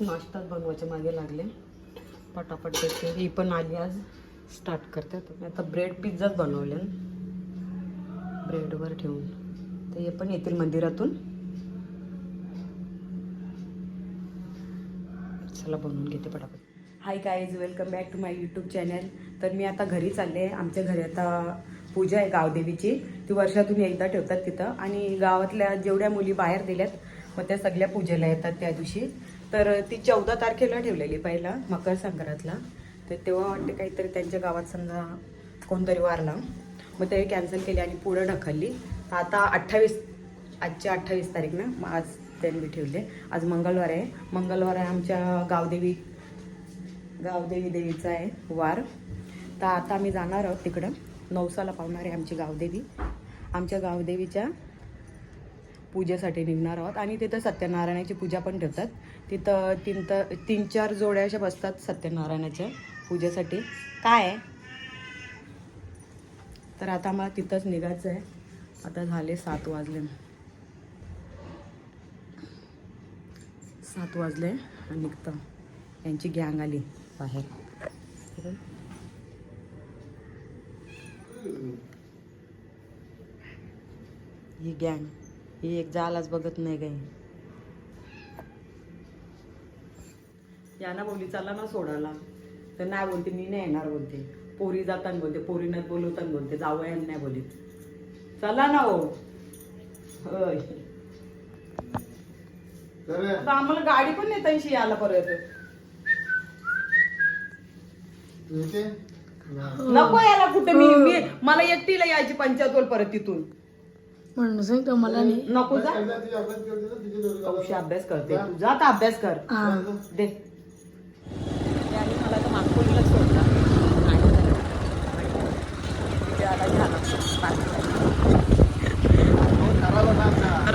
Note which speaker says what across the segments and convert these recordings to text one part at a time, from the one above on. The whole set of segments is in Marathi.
Speaker 1: नाश्ताच बनवायच्या मागे लागले. पटापट देते ही पण आली आज. स्टार्ट करतात मी आता ब्रेड पिझ्झाच बनवले. ब्रेडवर ठेवून. तर हे पण येतील मंदिरातून. चला बनवून घेते पटापट. Hi guys welcome back to my YouTube channel तर मी आता घरी चालले. आमच्या घरी आता पूजा आहे गावदेवीची. ती वर्षातून एकदा ठेवतात तिथं. आणि गावातल्या जेवढ्या मुली बाहेर दिल्यात मग त्या सगळ्या पूजेला येतात त्या दिवशी. तर ती चौदा तारखेला ठेवलेली पहिला मकर संक्रांतला. तर तेव्हा वाटते काहीतरी त्यांच्या गावात समजा कोणतरी वारला. मग ते कॅन्सल केली आणि पुढं ढकलली. तर आता अठ्ठावीस आजची अठ्ठावीस तारीख ना मग आज त्यांनी ठेवले. आज मंगळवार आहे. मंगळवार आहे आमच्या गावदेवी गावदेवी देवीचा आहे वार. तर आता आम्ही जाणार आहोत तिकडं. नवसाला पावणार आहे आमची गावदेवी. आमच्या गावदेवीच्या पूजेसाठी निघणार आहोत. आणि तिथं सत्यनारायणाची पूजा पण ठेवतात. तिथं तीन तर तीन चार जोड्या अशा बसतात सत्यनारायणाच्या पूजेसाठी. काय आहे? तर आता आम्हाला तिथंच निघायचं आहे आता झाले सात वाजले. सात वाजले आणि निघतं. यांची गँग आली बाहेर. ही गँग ही एक जालाच बघत नाही काही. यांना बोलली चला ना सोडायला. तर नाही बोलते मी नाही येणार बोलते. पोरी जाताना बोलते पोरीनं बोलवताना बोलते जावयानं नाही बोलीत. चला ना हो. होय. आता आम्हाला गाडी पण नेता येशी यायला परत. नको यायला कुठे. मी मी मला एकटीला यायची पंचायतवर परत तिथून.
Speaker 2: म्हणून सांगतो मला नाही.
Speaker 1: नको जा. अभ्यास करते तू जा आता अभ्यास कर. दे त्याने मला तर मागपोलीला सोडला तिथे आला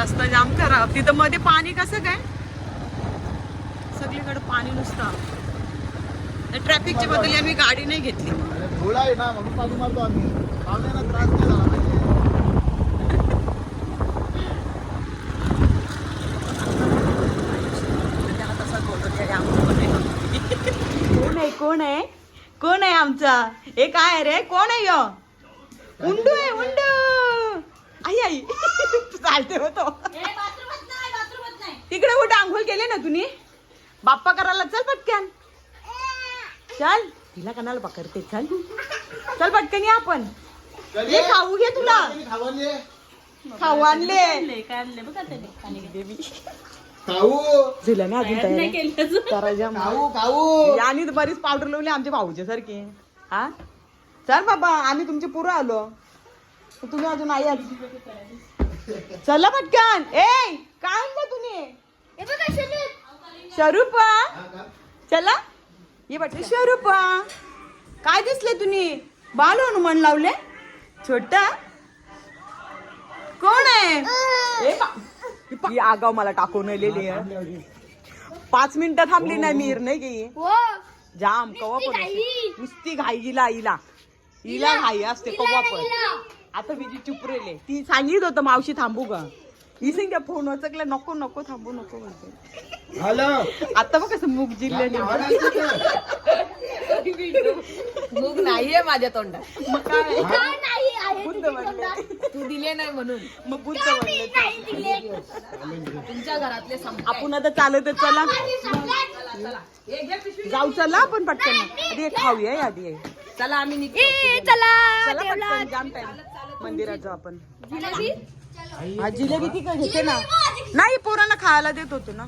Speaker 1: रस्ता जाम खराब तिथं मध्ये पाणी कसं काय? सगळीकडे पाणी नुसतं. ट्रॅफिकच्या बद्दल आम्ही गाडी नाही घेतली.
Speaker 3: धुळा आहे ना म्हणून मारतो आम्ही पाहुण्यांना त्रास नाही झाला पाहिजे.
Speaker 1: काय कोण आहे? कोण आहे? कोण आहे आमचा? हे काय आहे रे? कोण आहे यो? उंडू आहे उंडू. आई आई. चालते होतो तिकडे कुठे आंघोळ केले ना तुम्ही बाप्पा करायला चल पटकन. चल. तिला कणाला पकडते चल. चल पटकन या आपण? ये खाऊ घे तुला? खाऊ आणले.
Speaker 3: खाऊ
Speaker 1: झालं ना अजून तयारी आणि बरीच पावडर लावली आमच्या भाऊचे सारखे हा? चल बाबा आम्ही तुमचे पुरं आलो. तुम्ही अजून आई आली. चला पटकन. ए काय आणलं तुम्ही? शरूपा. चला. ये पटकन शरूपा. काय दिसले तुम्ही? बाल हनुमान लावले? छोटा. कोण आहे? ही ही आगाव मला टाकून आलेली आहे. पाच मिनिटं थांबली नाही मीर नाही गे जाम कवा. नुसती घाई. हिला हिला हिला घाई असते कवा पण. आता मी जी चुप रेले ती सांगित होतं मावशी थांबू का ही सिंग फोन वचकला नको नको थांबू नको म्हणते. आता बघ कसं मूग जिल्ह्याने
Speaker 2: मूग नाहीये माझ्या तोंडात.
Speaker 1: मग काय? बुद्ध म्हणले.
Speaker 2: तू दिले नाही म्हणून.
Speaker 1: मग बुद्ध म्हणले
Speaker 2: तुमच्या घरातले
Speaker 1: आपण आता चालत चला. जाऊ चला आपण पटकन. आधी खाऊया आधी.
Speaker 2: चला आम्ही निघतो.
Speaker 1: चला पटकन जाम टाइम मंदिरात जाऊ आपण. हा जिलेबी ती का घेते ना. नाही पोरांना खायला देत होतो ना.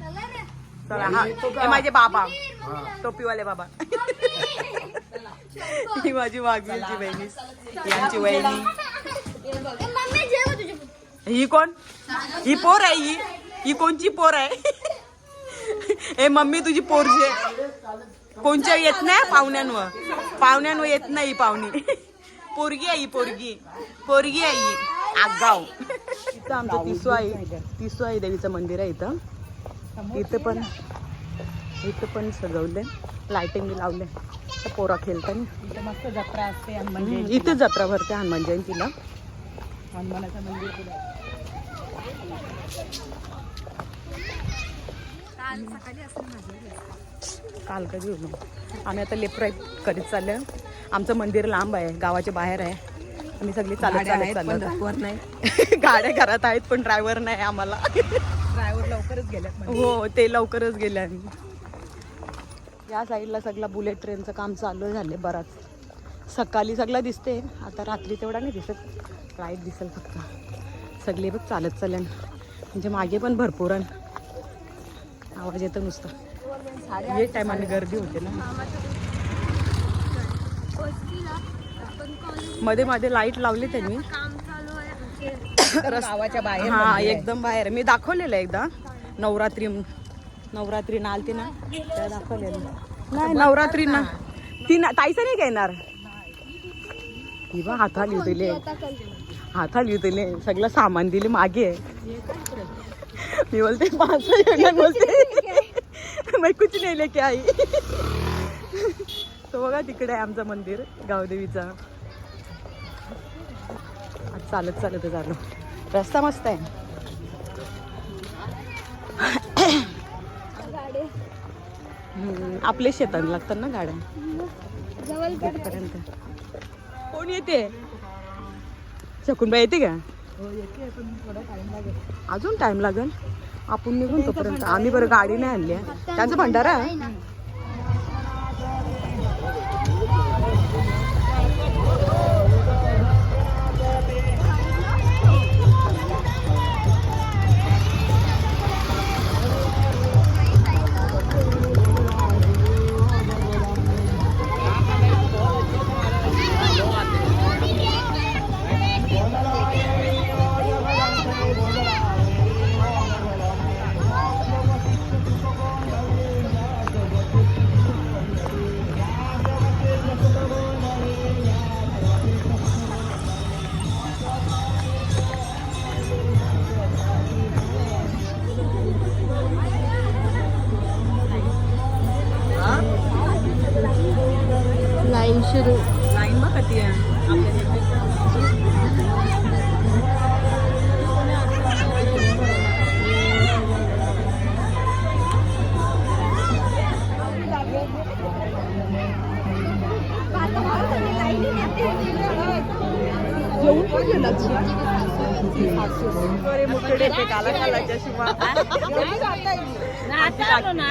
Speaker 1: चला हा हे माझे बाबा. टोपीवाले बाबा. ही माझी वाघवीरची बहिणी यांची वहिनी ही कोण? ही पोर आहे ही. ही कोणची पोर आहे? ए मम्मी तुझी पोरची आहे. कोणच्या येत नाही पाहुण्यांवर. पाहुण्यांवर येत नाही ही पाहुणी. पोरगी ही पोरगी. पोरगी ही. आगाव. इथं आमचं तिसू आहे. तिसू आहे देवीचं मंदिर आहे इथं. इथं पण इथं पण सजवले लाइटिंग लावले तर पोरा खेळताना
Speaker 2: मस्त जत्रा असते
Speaker 1: हम्म, इथं जत्रा भरते हनुमान जयंतीला.
Speaker 2: हनुमानाचं मंदिर
Speaker 4: काल
Speaker 1: कधी होतो आम्ही आता लेफ्ट राईट करीत चाललो आमचं मंदिर लांब आहे गावाच्या बाहेर आहे. आम्ही सगळी चालत चालत चाललो
Speaker 2: नाही.
Speaker 1: गाड्या घरात आहेत पण ड्रायव्हर नाही आम्हाला.
Speaker 2: ड्रायव्हर लवकरच गेल्यात
Speaker 1: हो ते लवकरच गेले आम्ही. या साईडला सगळं बुलेट ट्रेनचं काम चालू झाले बराच. सकाळी सगळं दिसते आता रात्री तेवढा नाही दिसत. लाइट दिसेल फक्त. सगळे बघ चालत चालेन म्हणजे मागे पण भरपूर आहे. आवाज येतो नुसतं. ये टायमाने गर्दी होते ना. मध्ये मध्ये लाइट लावली त्यांनी.
Speaker 2: गावाच्या बाहेर
Speaker 1: हा एकदम बाहेर. मी दाखवलेलं एकदा. नवरात्री नवरात्री नालती ना त्या दाखवलेलं. नाही नवरात्री ना. ती ना ताईचं नाही का येणार? ही बा हाताली दिले हाताली दिले सगळं सामान दिले मागे. मी बोलते पाच येणार बोलते. मैं कुछ नाही लेके आई. तो बघा तिकडे आहे आमचं मंदिर गावदेवीचा. आज चालत चालत झालो रस्ता मस्त आहे. आपले शेताला लागतात ना गाड्या. कोण येते? शकूनबाई येते का? अजून टाइम लागेल. आपण निघून तोपर्यंत. आम्ही बरं गाडी नाही आणली आहे. त्यांचं भंडारा आहे.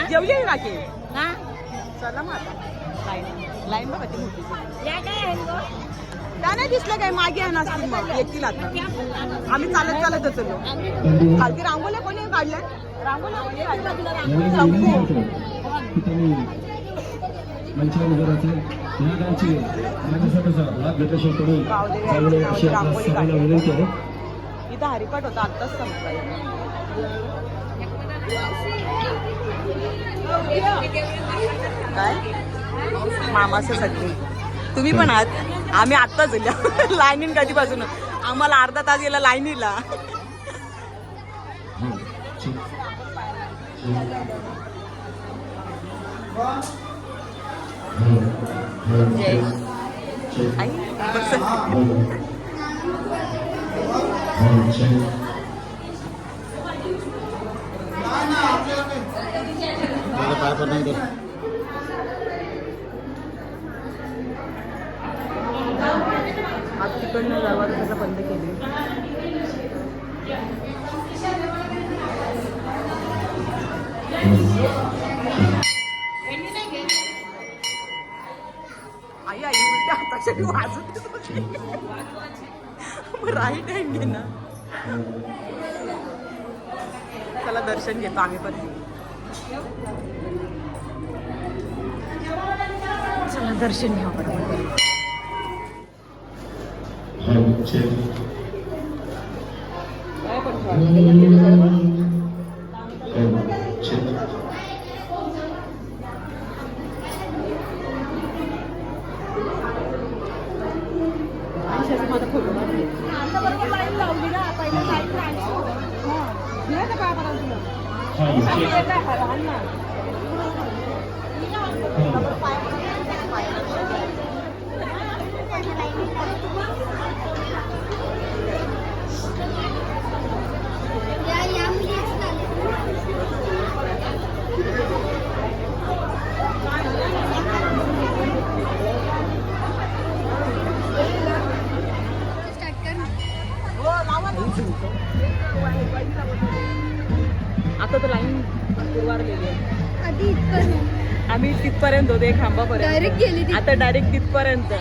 Speaker 1: जेवली आहे काकी चला मग आता. लाईन लाईन बघा ती मोठी. त्या नाही दिसलं काय? मागे आहे असतील मग येतील आता. आम्ही चालत चालत चलो खालती रांगोल्या कोणी काढल्या? रांगोल्या कोणी काढल्या? शंभू.
Speaker 5: मंचावर उभं राहतील या गावची माझ्यासाठीचा भाग घेतल्याशिवाय
Speaker 1: गावदेवी
Speaker 5: चांगले
Speaker 1: आहे,
Speaker 5: अशी आपल्या
Speaker 1: रांगोळी
Speaker 5: सगळ्यांना
Speaker 1: काढली.
Speaker 5: विनंती आहे.
Speaker 1: इथं हरिपाठ होता आत्ताच संपला. काय? मामाचं तुम्ही पण आहात? आम्ही आत्ताच गेल्या लाईनीन कधीपासून? आम्हाला अर्धा तास गेला लाईनीला. जय आई राईट हँड घे ना चला दर्शन घेतो आम्ही पण. चला दर्शन घ्या बरोबर. होते खांबापर्यंत
Speaker 6: Direct गेली ती.
Speaker 1: आता डायरेक्ट तिथपर्यंत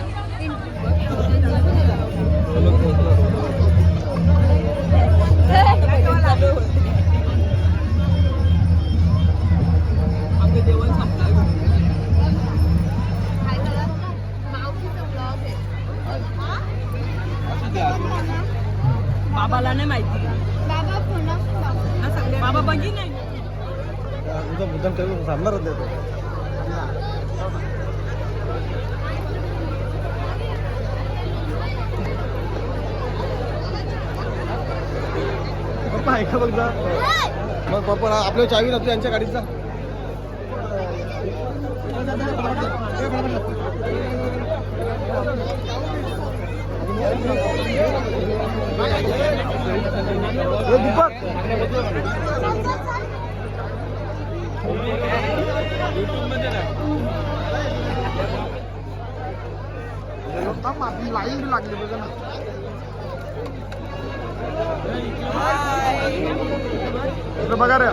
Speaker 1: बाबाला नाही माहिती
Speaker 6: बाबा पुन्हा
Speaker 1: हा सगळे बाबा बघी नाही
Speaker 3: मुद्दाम मुद्दाम ठेवून थांबणारच नाही तो. पप्पा ऐका बघ जा. मग पप्पा आपल्या चावी नसली यांच्या गाडीत जा. ए, दीपक आपली लाईन लागली बघा ना इकडं बघा रे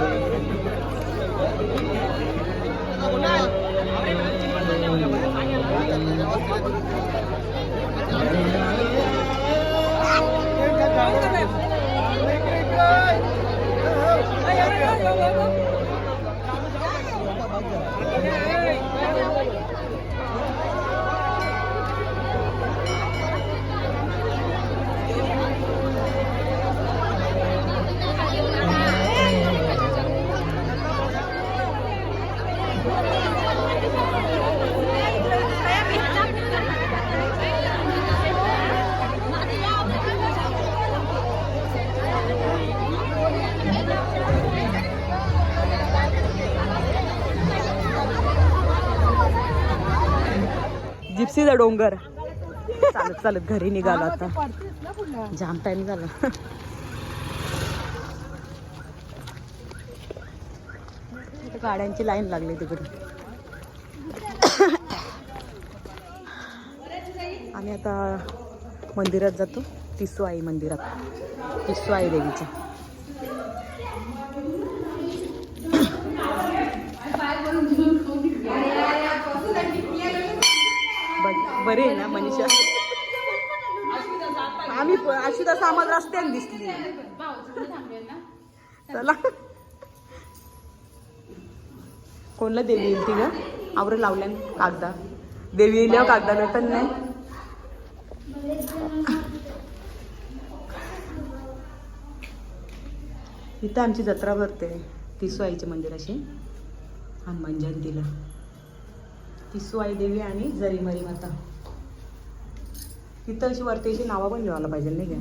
Speaker 1: जिप्सीचा डोंगर. चालत चालत घरी निघालो आता. जाम टाइम झाला. गाड्यांची लाईन लागली तिकडे. आम्ही आता मंदिरात जातो. तिसू आई मंदिरात. तिसू आई देवीच्या. बरे आहे ना मनीषा? आम्ही अशी तसं आम्हाला रस्त्याने दिसली चला. कोणला देवी येईल ती ग आवर लावल्या कागदा देवी येईल कागदा नटन नाही. इथं आमची जत्रा भरते. तिसू आईच्या मंदिराशी. हनुमान जयंतीला तिसू आई देवी आणि जरीमरी माता. तिथं अशी वरती अशी नावं पण लिहायला पाहिजे नाही का?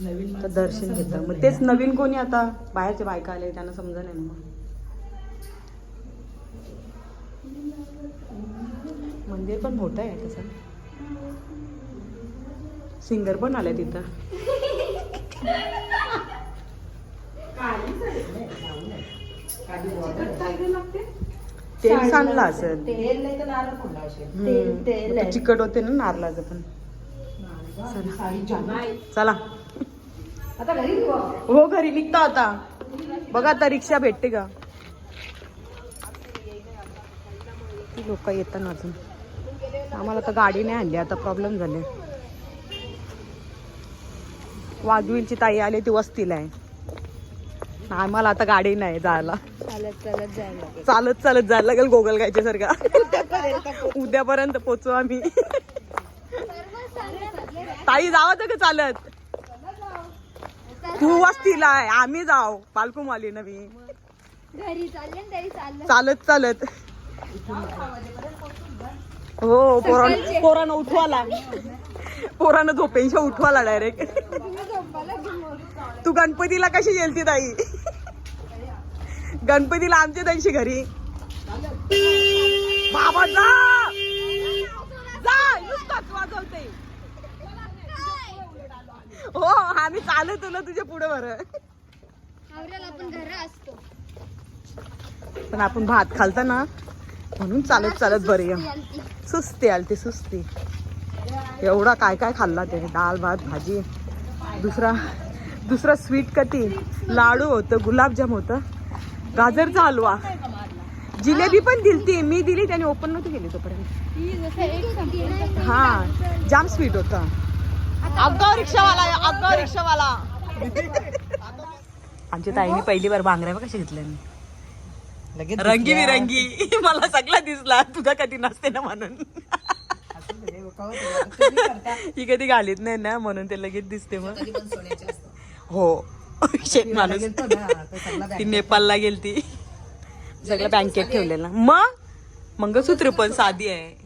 Speaker 1: नवीन तर दर्शन घेतं मग तेच नवीन कोणी आता बाहेरच्या बायका आले त्यांना समजा नाही ना मग. मंदिर पण मोठं आहे तसं. सिंगर पण आलाय तिथं. तेल सांडलं असं चिकट होते ना नारळाचं पण. चला. हो घरी निघतो आता. बघा आता रिक्षा भेटते का? लोक येतात ना अजून. आम्हाला आता गाडी नाही आणली आता प्रॉब्लेम झाले. वाघविलची ताई आली ती वस्तीला आहे. आम्हाला आता गाडी नाही जायला.
Speaker 6: चालत चालत जायला लागेल
Speaker 1: चालत चालत जायला लागेल गोगल गायच्या सारखा उद्यापर्यंत पोचू आम्ही. ताई जावं का चालत? तू वस्तीला आहे आम्ही जाऊ. पालकुमाली नवी.
Speaker 6: घरी चालले ना तरी चाललं.
Speaker 1: चालत चालत. हो पोरानं पोरानं उठवाला पोरानं झोपेंशा उठवाला डायरेक्ट तू गणपतीला कशी गेलती ताई? गणपतीला आमच्या त्यांची घरी. बाबा जा! जा नुसताच वाजवते हो आम्ही चालत तुला तुझ्या पुढे बरं. पण आपण भात खालता ना म्हणून चालत चालत बरी. सुस्ती आली ती सुस्ती. एवढा काय काय खाल्ला त्याने? डाळ भात भाजी. दुसरा दुसरं स्वीट कटी. लाडू होतं गुलाबजाम होतं. गाजरचा हलवा. जिलेबी पण दिलती. मी दिली त्याने ओपन नव्हती केली तोपर्यंत.
Speaker 4: हा
Speaker 1: जाम स्वीट होता. अग्गाव रिक्षावाला अग्गाव रिक्षावाला. आमच्या ताईने पहिली बार बांगड्या बघ कशा घेतल्या मी.
Speaker 2: लगेच
Speaker 1: रंगी बिरंगी. मला सगळा दिसला. तुझा कधी नसते ना म्हणून. ही कधी घालीत नाही ना म्हणून ते लगेच दिसते मग. हो. शेत माणूस. ती नेपाळला गेलती. सगळं बँकेत ठेवलेलं. मग? मंगळसूत्र पण साधी आहे.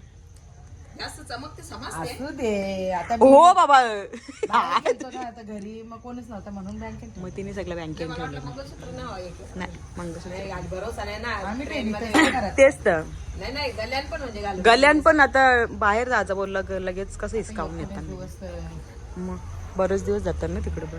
Speaker 2: असू दे आता
Speaker 1: हो बाबा.
Speaker 2: बाहेर होतो ना आता घरी मग कोणीच नव्हतं म्हणून बँकेत
Speaker 1: मग तिने सगळं बँकेत ठेवलेलं. नाही मंगळसूत्र.
Speaker 2: आम्ही करत.
Speaker 1: तेच तर. गल्यान पण आता बाहेर जायचं बोललं ग- लगेच कसं हिसकावून येतात
Speaker 2: दिवस, अं,
Speaker 1: मग बरेच दिवस जातात ना तिकडे पण.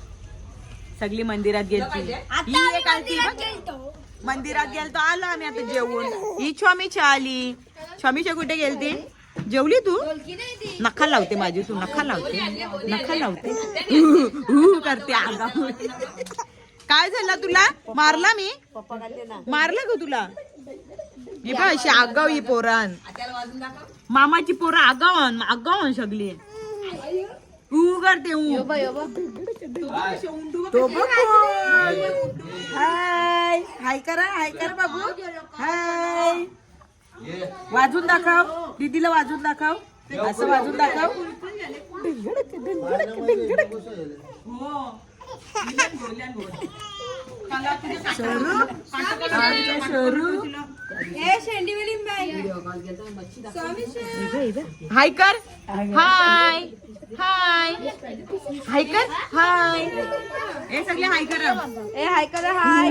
Speaker 1: सगळी मंदिरात गेलती. ही एक आलती बघ. मंदिरात गेलतो. आलो आम्ही आता जेवून. ही छमीच्या आली. छमीच्या कुठे गेलती? जेवली तू? नखा लावते माझी तू. नखा लावते. नखा लावते. हु, हु करते आगा काय झालं तुला? मारला मी? मारलं का तुला? ही बघ अशी आगाव ही पोरान मामाची पोरं आगावन आगावन सगळी. ऊ करते ऊ तो बघ हाय. हाय करा हाय करा बाबू. हाय. वाजून दाखव. दीदीला वाजून दाखव. असं वाजून दाखव. हाय कर हाय. हाय. हाय कर हाय. हे सगळे हाय कर
Speaker 4: ए हाय कर हाय.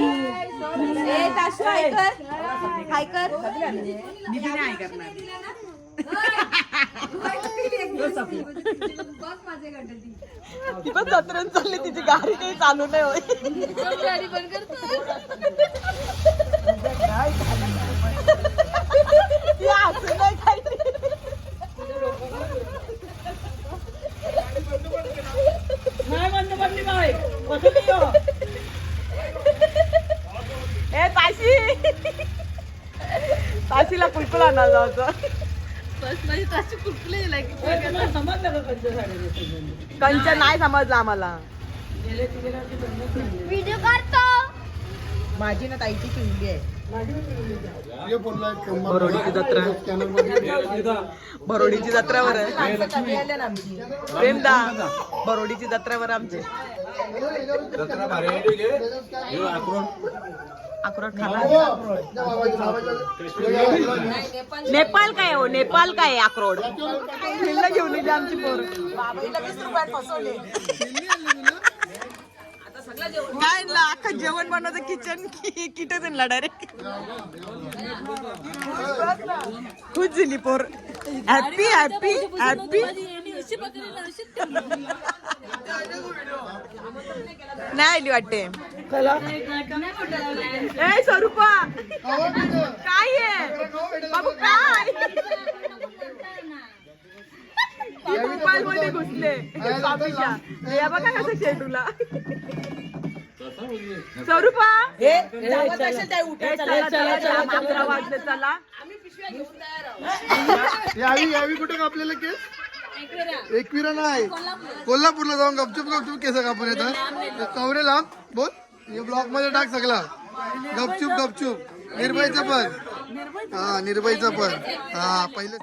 Speaker 4: ए ताशू हाय कर हाय कर
Speaker 1: हाय करणार ती पण जत्रेन चालली तिची गाडी काही चालू नाही होय
Speaker 4: गाडी बंद
Speaker 1: ती हसून नाही काहीतरी. ए ताशी. ताशीला कुलकुला ना जायचं कंचन नाही समजलं आम्हाला.
Speaker 4: व्हिडिओ काढतो
Speaker 2: माझी ना ताईची चिंगली आहे.
Speaker 1: बरोडीची जत्रा. बरोडीची जत्रावर आहे. प्रेमदा बरोडीची जत्रावर आमची. अक्रोड खाणार नेपाळ काय हो? नेपाळ काय आहे अक्रोड? घेऊन येते आमची पोर. काय ना अख्खं जेवण बनवतं किचन किटच आणला डायरेक्ट खुश झाली पोर. हॅपी हॅपी हॅपी नाही आली वाटते. ए स्वरूपा. काय आहे बाबू काय? मोबाईल मध्ये घुसले. या बघा कसं शेटूला स्वरूपा. चला, चला, चला, अकरा वाजले चला.
Speaker 7: यावी यावी कुठे कापलेलं केस? एकविरा नाही. कोल्हापूरला जाऊन गपचूप गपचूप केस कापून येतात. कवरे लांब. बोल. हे ब्लॉकमध्ये टाक सगळा. गपचूप गपचूप. निर्भयचं पण. हा निर्भयचं पण. हा पहिलं